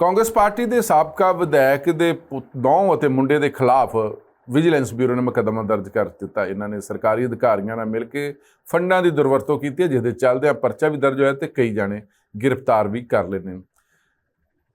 Congress party ਦੇ ਸਾਬਕਾ ਵਿਧਾਇਕ ਦੇ ਨੌਂ ਅਤੇ ਮੁੰਡੇ ਦੇ ਖਿਲਾਫ ਵਿਜੀਲੈਂਸ ਬਿਊਰੋ ਨੇ ਮੁਕੱਦਮਾ ਦਰਜ ਕਰ ਦਿੱਤਾ। ਇਹਨਾਂ ਨੇ ਸਰਕਾਰੀ ਅਧਿਕਾਰੀਆਂ ਨਾਲ ਮਿਲ ਕੇ ਫੰਡਾਂ ਦੀ ਦੁਰਵਰਤੋਂ ਕੀਤੀ ਹੈ ਜਿਹਦੇ ਚੱਲਦਿਆਂ ਪਰਚਾ ਵੀ ਦਰਜ ਹੋਇਆ ਤੇ ਕਈ ਜਾਣੇ ਗ੍ਰਿਫਤਾਰ ਵੀ ਕਰ ਲਏ ਨੇ।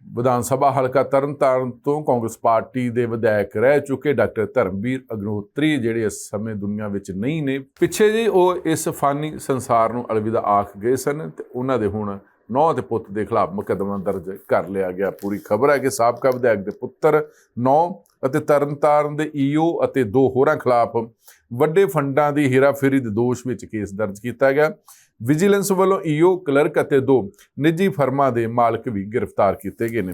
ਵਿਧਾਨ ਸਭਾ ਹਲਕਾ ਤਰਨਤਾਰਨ ਤੋਂ ਕਾਂਗਰਸ ਪਾਰਟੀ ਦੇ ਵਿਧਾਇਕ ਰਹਿ ਚੁੱਕੇ ਡਾਕਟਰ ਧਰਮਵੀਰ ਅਗਨੋਤਰੀ, ਜਿਹੜੇ ਇਸ ਸਮੇਂ ਦੁਨੀਆ ਵਿੱਚ ਨਹੀਂ ਨੇ। ਪਿੱਛੇ ਜੀ ਉਹ ਇਸ ਫਾਨੀ ਸੰਸਾਰ ਨੂੰ ਅਲਵਿਦਾ ਆਖ ਗਏ ਸਨ ਤੇ ਉਹਨਾਂ ਦੇ ਹੁਣ ਨੌ ਤੇ ਪੁੱਤ ਦੇ ਖਿਲਾਫ ਮੁਕੱਦਮਾ ਦਰਜ ਕਰ ਲਿਆ ਗਿਆ। ਪੂਰੀ ਖਬਰ ਹੈ ਕਿ ਸਾਬਕਾ ਵਿਧਾਇਕ ਦੇ ਪੁੱਤਰ ਨੌ ਅਤੇ ਤਰਨਤਾਰਨ ਦੇ ਈਓ ਅਤੇ ਦੋ ਹੋਰਾਂ ਖਿਲਾਫ ਵੱਡੇ ਫੰਡਾਂ ਦੀ ਹੇਰਾਫੇਰੀ ਦੇ ਦੋਸ਼ ਵਿੱਚ ਕੇਸ ਦਰਜ ਕੀਤਾ ਗਿਆ। ਵਿਜੀਲੈਂਸ ਵੱਲੋਂ ਈਓ ਕਲਰਕ ਅਤੇ ਦੋ ਨਿੱਜੀ ਫਰਮਾਂ ਦੇ ਮਾਲਕ ਵੀ ਗ੍ਰਿਫਤਾਰ ਕੀਤੇ ਗਏ ਨੇ।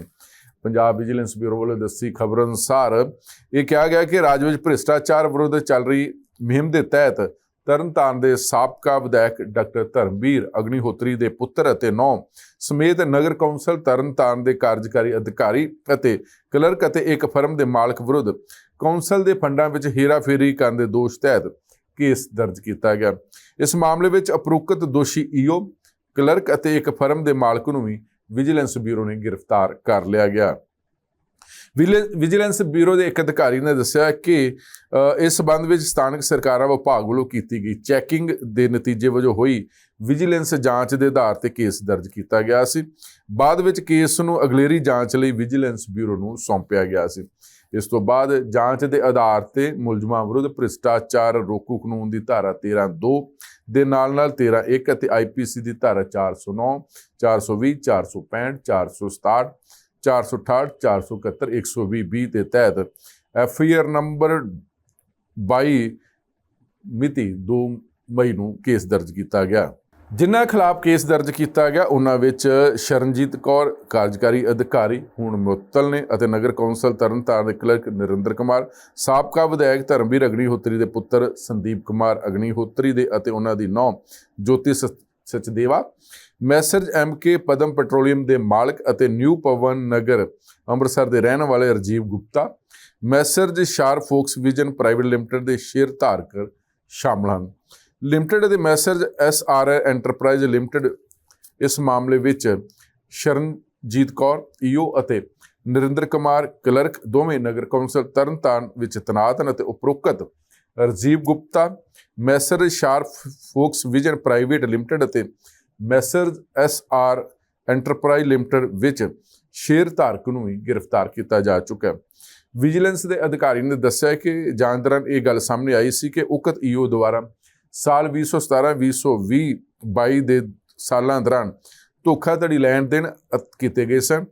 ਪੰਜਾਬ ਵਿਜੀਲੈਂਸ ਬਿਊਰੋ ਵੱਲੋਂ ਦੱਸੀ ਖਬਰ ਅਨੁਸਾਰ ਇਹ ਕਿਹਾ ਗਿਆ ਕਿ ਰਾਜ ਵਿੱਚ ਭ੍ਰਿਸ਼ਟਾਚਾਰ ਵਿਰੁੱਧ ਚੱਲ ਰਹੀ ਮੁਹਿੰਮ ਦੇ ਤਹਿਤ ਤਰਨਤਾਰਨ ਦੇ ਸਾਬਕਾ ਵਿਧਾਇਕ ਡਾਕਟਰ ਧਰਮਵੀਰ ਅਗਨੀਹੋਤਰੀ ਦੇ ਪੁੱਤਰ ਅਤੇ ਨੌ ਸਮੇਤ ਨਗਰ ਕੌਂਸਲ ਤਰਨਤਾਰਨ ਦੇ ਕਾਰਜਕਾਰੀ ਅਧਿਕਾਰੀ ਅਤੇ ਕਲਰਕ ਅਤੇ ਇੱਕ ਫਰਮ ਦੇ ਮਾਲਕ ਵਿਰੁੱਧ ਕੌਂਸਲ ਦੇ ਫੰਡਾਂ ਵਿੱਚ ਹੇਰਾਫੇਰੀ ਕਰਨ ਦੇ ਦੋਸ਼ ਤਹਿਤ ਕੇਸ ਦਰਜ ਕੀਤਾ ਗਿਆ। ਇਸ ਮਾਮਲੇ ਵਿੱਚ ਅਪਰੁਕਤ ਦੋਸ਼ੀ ਈਓ, ਕਲਰਕ ਅਤੇ ਇੱਕ ਫਰਮ ਦੇ ਮਾਲਕ ਨੂੰ ਵੀ ਵਿਜੀਲੈਂਸ ਬਿਊਰੋ ਨੇ ਗ੍ਰਿਫਤਾਰ ਕਰ ਲਿਆ ਗਿਆ। ਵਿਜੀਲੈਂਸ ਬਿਊਰੋ ਦੇ ਇੱਕ ਅਧਿਕਾਰੀ ਨੇ ਦੱਸਿਆ ਕਿ ਇਸ ਸਬੰਧ ਵਿੱਚ ਸਥਾਨਕ ਸਰਕਾਰਾਂ ਵਿਭਾਗ ਵੱਲੋਂ ਕੀਤੀ ਗਈ ਚੈਕਿੰਗ ਦੇ ਨਤੀਜੇ ਵਜੋਂ ਹੋਈ ਵਿਜੀਲੈਂਸ ਜਾਂਚ ਦੇ ਆਧਾਰ ਤੇ ਕੇਸ ਦਰਜ ਕੀਤਾ ਗਿਆ ਸੀ। ਬਾਅਦ ਵਿੱਚ ਕੇਸ ਨੂੰ ਅਗਲੇਰੀ ਜਾਂਚ ਲਈ ਵਿਜੀਲੈਂਸ ਬਿਊਰੋ ਨੂੰ ਸੌਂਪਿਆ ਗਿਆ ਸੀ। ਇਸ ਤੋਂ ਬਾਅਦ ਜਾਂਚ ਦੇ ਆਧਾਰ ਤੇ ਮੁਲਜ਼ਮਾਂ ਵਿਰੁੱਧ ਭ੍ਰਿਸ਼ਟਾਚਾਰ ਰੋਕੂ ਕਾਨੂੰਨ ਦੀ ਧਾਰਾ 13.2 ਦੇ ਨਾਲ ਨਾਲ 13.1 ਅਤੇ ਆਈਪੀਸੀ ਦੀ ਧਾਰਾ 409 420 465 467 468 471 120 20 ਦੇ ਤਹਿਤ ਐਫ ਆਈ ਆਰ ਨੰਬਰ 22 ਮਿਤੀ 2 ਮਈ ਨੂੰ ਕੇਸ ਦਰਜ ਕੀਤਾ ਗਿਆ। ਜਿਨ੍ਹਾਂ ਖਿਲਾਫ ਕੇਸ ਦਰਜ ਕੀਤਾ ਗਿਆ, ਉਹਨਾਂ ਵਿੱਚ ਸ਼ਰਨਜੀਤ ਕੌਰ, ਕਾਰਜਕਾਰੀ ਅਧਿਕਾਰੀ ਹੁਣ ਮੁਅੱਤਲ ਨੇ ਅਤੇ ਨਗਰ ਕੌਂਸਲ ਤਰਨਤਾਰਨ ਦੇ ਕਲਰਕ ਨਰਿੰਦਰ ਕੁਮਾਰ, ਸਾਬਕਾ ਵਿਧਾਇਕ ਧਰਮਵੀਰ ਅਗਨੀਹੋਤਰੀ ਦੇ ਪੁੱਤਰ ਸੰਦੀਪ ਕੁਮਾਰ ਅਗਨੀਹੋਤਰੀ ਦੇ ਅਤੇ ਉਹਨਾਂ ਦੀ ਨੌਂ ਜੋਤੀ ਸ- Sachdeva. Messrs M K Padam petroleum ਦੇ ਮਾਲਕ ਅਤੇ ਨਿਊ ਪਵਨ ਨਗਰ ਅੰਮ੍ਰਿਤਸਰ ਦੇ ਰਹਿਣ ਵਾਲੇ Rajiv Gupta. Messrs sharp focus vision private limited ਦੇ ਸ਼ੇਅਰ ਧਾਰਕ ਸ਼ਾਮਲ ਹਨ। ਲਿਮਟਿਡ ਦੇ messrs S R enterprise limited ਇਸ ਮਾਮਲੇ ਵਿੱਚ ਸ਼ਰਨਜੀਤ ਕੌਰ, ਈਓ ਅਤੇ ਨਰਿੰਦਰ ਕੁਮਾਰ ਕਲਰਕ ਦੋਵੇਂ ਨਗਰ ਕੌਂਸਲ ਤਰਨਤਾਰਨ ਵਿੱਚ ਤੈਨਾਤ ਹਨ ਅਤੇ ਉਪਰੋਕਤ Rajiv Gupta, messrs sharp focus vision private limited ਅਤੇ messrs S R enterprise limited ਵਿੱਚ ਸ਼ੇਅਰ ਧਾਰਕ ਨੂੰ ਵੀ ਗ੍ਰਿਫਤਾਰ ਕੀਤਾ ਜਾ ਚੁੱਕਾ ਹੈ। ਵਿਜੀਲੈਂਸ ਦੇ ਅਧਿਕਾਰੀ ਨੇ ਦੱਸਿਆ ਕਿ ਜਾਂਚ ਦੌਰਾਨ ਇਹ ਗੱਲ ਸਾਹਮਣੇ ਆਈ ਸੀ ਕਿ ਉਕਤ ਈਓ ਦੁਆਰਾ ਸਾਲ 2017 2020 22 ਦੇ ਸਾਲਾਂ ਦੌਰਾਨ ਧੋਖਾਧੜੀ ਲੈਣ ਦੇਣ ਕੀਤੇ ਗਏ ਸਨ।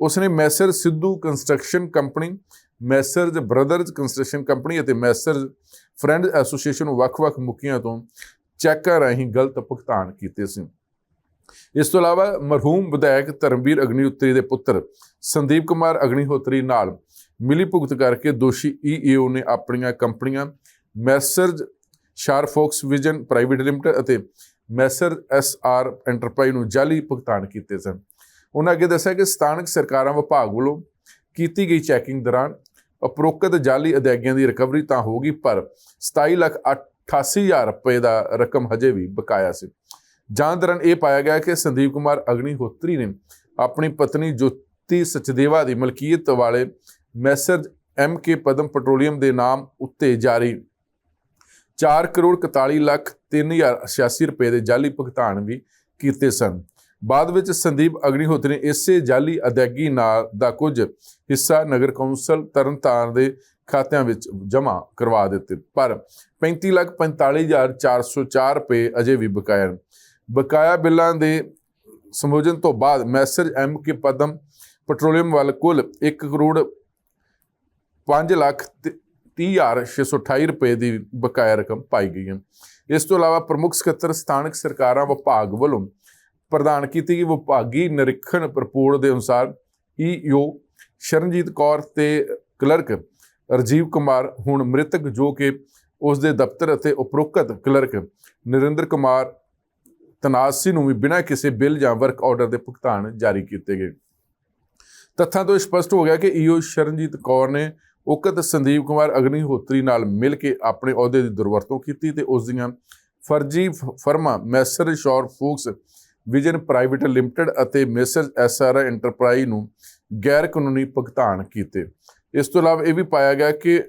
ਉਸਨੇ messrs Sidhu construction company messrs brothers construction company ਅਤੇ ਮੈਸਰਜ਼ ਫਰੈਂਡ ਐਸੋਸੀਏਸ਼ਨ ਨੂੰ ਵੱਖ-ਵੱਖ ਮੁਖੀਆਂ ਤੋਂ ਚੈੱਕਾਂ ਰਾਹੀਂ ਗਲਤ ਭੁਗਤਾਨ ਕੀਤੇ ਸੀ। ਇਸ ਤੋਂ ਇਲਾਵਾ ਮਰਹੂਮ ਵਿਧਾਇਕ ਧਰਮਵੀਰ ਅਗਨੀਹੋਤਰੀ ਦੇ ਪੁੱਤਰ ਸੰਦੀਪ ਕੁਮਾਰ ਅਗਨੀਹੋਤਰੀ ਨਾਲ ਮਿਲੀ ਭੁਗਤ ਕਰਕੇ ਦੋਸ਼ੀ ਈਈਓ ਨੇ ਆਪਣੀਆਂ ਕੰਪਨੀਆਂ messrs sharp focus vision private limited ਅਤੇ ਮੈਸਰ ਐਸਆਰ ਐਂਟਰਪ੍ਰਾਈਜ਼ ਨੂੰ ਜਾਲੀ ਭੁਗਤਾਨ ਕੀਤੇ ਸਨ। ਉਹਨਾਂ ਅੱਗੇ ਦੱਸਿਆ ਕਿ ਸਥਾਨਕ ਸਰਕਾਰਾਂ ਵਿਭਾਗ ਵੱਲੋਂ ਕੀਤੀ ਗਈ ਚੈਕਿੰਗ ਦੌਰਾਨ ਉਪਰੋਕਤ ਜਾਲੀ ਅਦਾਇਗੀਆਂ ਦੀ ਰਿਕਵਰੀ ਤਾਂ ਹੋ ਗਈ, ਪਰ 27 ਲੱਖ 88000 ਰੁਪਏ ਦਾ ਰਕਮ ਹਜੇ ਵੀ ਬਕਾਇਆ ਸੀ। ਜਾਂਚ ਦੌਰਾਨ ਇਹ ਪਾਇਆ ਗਿਆ ਕਿ ਸੰਦੀਪ ਕੁਮਾਰ ਅਗਨੀਹੋਤਰੀ ਨੇ ਆਪਣੀ ਪਤਨੀ ਜੋਤੀ ਸਚਦੇਵਾ ਦੀ ਮਲਕੀਅਤ ਵਾਲੇ messrs M K Padam petroleum ਦੇ ਨਾਮ ਉੱਤੇ ਜਾਰੀ। 4 ਕਰੋੜ 41 ਲੱਖ 3086 ਰੁਪਏ ਦੇ ਜਾਲੀ ਭੁਗਤਾਨ ਵੀ ਕੀਤੇ ਸਨ। ਬਾਅਦ ਵਿੱਚ ਸੰਦੀਪ ਅਗਨੀਹੋਤਰੀ ਨੇ ਇਸੇ ਜਾਲੀ ਅਦਾਇਗੀ ਨਾਲ ਦਾ ਕੁਝ ਹਿੱਸਾ ਨਗਰ ਕੌਂਸਲ ਤਰਨਤਾਰਨ ਦੇ ਖਾਤਿਆਂ ਵਿੱਚ ਜਮ੍ਹਾਂ ਕਰਵਾ ਦਿੱਤੇ। ਪਰ 35 ਲੱਖ 45404 ਰੁਪਏ ਅਜੇ ਵੀ ਬਕਾਇਆ ਹਨ। ਬਕਾਇਆ ਬਿੱਲਾਂ ਦੇ ਸੰਬੋਧਨ ਤੋਂ ਬਾਅਦ messrs M K Padam petroleum ਵੱਲ ਕੁੱਲ 1 ਕਰੋੜ 5 ਲੱਖ 30628 ਰੁਪਏ ਦੀ ਬਕਾਇਆ ਰਕਮ ਪਾਈ ਗਈ ਹੈ। ਇਸ ਤੋਂ ਇਲਾਵਾ ਪ੍ਰਮੁੱਖ ਸਕੱਤਰ ਸਥਾਨਕ ਸਰਕਾਰਾਂ ਵਿਭਾਗ ਵੱਲੋਂ ਪ੍ਰਦਾਨ ਕੀਤੀ ਗਈ ਵਿਭਾਗੀ ਨਿਰੀਖਣ ਰਿਪੋਰਟ ਦੇ ਅਨੁਸਾਰ ਈਓ ਸ਼ਰਨਜੀਤ ਕੌਰ ਤੇ ਕਲਰਕ ਰਜੀਵ ਕੁਮਾਰ ਹੁਣ ਮ੍ਰਿਤਕ, ਜੋ ਕਿ ਉਸ ਦੇ ਦਫ਼ਤਰ ਅਤੇ ਉਪਰੋਕਤ ਕਲਰਕ ਨਰਿੰਦਰ ਕੁਮਾਰ ਤਨਾਸੀ ਨੂੰ ਵੀ ਬਿਨਾਂ ਕਿਸੇ ਬਿੱਲ ਜਾਂ ਵਰਕ ਆਰਡਰ ਦੇ ਭੁਗਤਾਨ ਜਾਰੀ ਕੀਤੇ ਗਏ। ਤੱਥਾਂ ਤੋਂ ਸਪਸ਼ਟ ਹੋ ਗਿਆ ਕਿ ਈਓ ਸ਼ਰਨਜੀਤ ਕੌਰ ਨੇ ਉਕਤ ਸੰਦੀਪ ਕੁਮਾਰ ਅਗਨੀਹੋਤਰੀ ਨਾਲ ਮਿਲ ਕੇ ਆਪਣੇ ਅਹੁਦੇ ਦੀ ਦੁਰਵਰਤੋਂ ਕੀਤੀ ਤੇ ਉਸ ਦੀਆਂ ਫਰਜ਼ੀ ਫਰਮਾਂ messrs shore focus vision private limited ਅਤੇ ਮਿਸਰਸ ਐਸਆਰ ਐਂਟਰਪ੍ਰਾਈਜ਼ ਨੂੰ ਗੈਰ ਕਾਨੂੰਨੀ ਭੁਗਤਾਨ ਕੀਤੇ। ਇਸ ਤੋਂ ਇਲਾਵਾ ਇਹ ਵੀ ਪਾਇਆ ਗਿਆ ਕਿ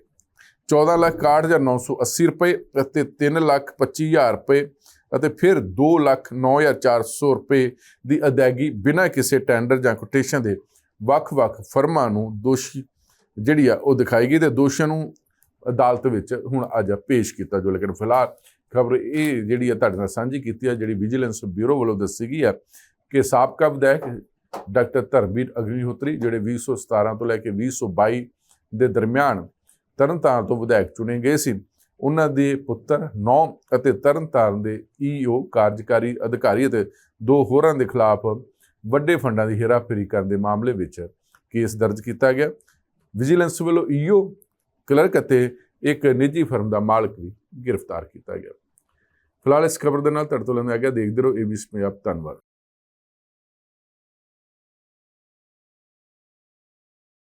14,61,980 ਰੁਪਏ ਅਤੇ 3,25,000 ਰੁਪਏ ਅਤੇ ਫਿਰ 2,09,400 ਰੁਪਏ ਦੀ ਅਦਾਇਗੀ ਬਿਨਾਂ ਕਿਸੇ ਟੈਂਡਰ ਜਾਂ ਕੋਟੇਸ਼ਨ ਦੇ ਵੱਖ-ਵੱਖ ਫਰਮਾਂ ਨੂੰ ਦੋਸ਼ੀ ਜਿਹੜੀ ਆ ਉਹ ਦਿਖਾਈ ਗਈ ਤੇ ਦੋਸ਼ੀਆਂ ਨੂੰ ਅਦਾਲਤ ਵਿੱਚ ਹੁਣ ਅੱਜ ਪੇਸ਼ ਕੀਤਾ ਜੋ ਲੇਕਿਨ ਫਿਲਹਾਲ ਖਬਰ ਇਹ ਜਿਹੜੀ ਆ ਤੁਹਾਡੇ ਨਾਲ ਸਾਂਝੀ ਕੀਤੀ ਆ, ਜਿਹੜੀ ਵਿਜੀਲੈਂਸ ਬਿਊਰੋ ਵੱਲੋਂ ਦੱਸੀ ਗਈ ਆ ਕਿ ਸਾਬਕਾ ਵਿਧਾਇਕ ਡਾਕਟਰ ਧਰਮਵੀਰ ਅਗਨੀਹੋਤਰੀ, ਜਿਹੜੇ 2017 ਤੋਂ ਲੈ ਕੇ 2022 ਦੇ ਦਰਮਿਆਨ ਤਰਨਤਾਰਨ ਤੋਂ ਵਿਧਾਇਕ ਚੁਣੇ ਗਏ ਸੀ, ਉਹਨਾਂ ਦੇ ਪੁੱਤਰ, ਨੌ ਅਤੇ ਤਰਨਤਾਰਨ ਦੇ ਈਓ ਕਾਰਜਕਾਰੀ ਅਧਿਕਾਰੀ ਅਤੇ ਦੋ ਹੋਰਾਂ ਦੇ ਖਿਲਾਫ ਵੱਡੇ ਫੰਡਾਂ ਦੀ ਹੇਰਾਫੇਰੀ ਕਰਨ ਦੇ ਮਾਮਲੇ ਵਿੱਚ ਕੇਸ ਦਰਜ ਕੀਤਾ ਗਿਆ। ਵਿਜੀਲੈਂਸ ਵੱਲੋਂ ਈਓ ਕਲਰਕ ਅਤੇ ਇੱਕ ਨਿੱਜੀ ਫਰਮ ਦਾ ਮਾਲਕ ਵੀ ਗ੍ਰਿਫਤਾਰ ਕੀਤਾ ਗਿਆ। ਫਿਲਹਾਲ ਇਸ ਖਬਰ ਦੇ ਨਾਲ ਤੁਹਾਡੇ ਤੋਂ ਲੈਂਦੇ ਆ। ਗਿਆ ਦੇਖਦੇ ਰਹੋ ਏਬੀਐਸ ਪੰਜਾਬ ਧੰਨਵਾਦ।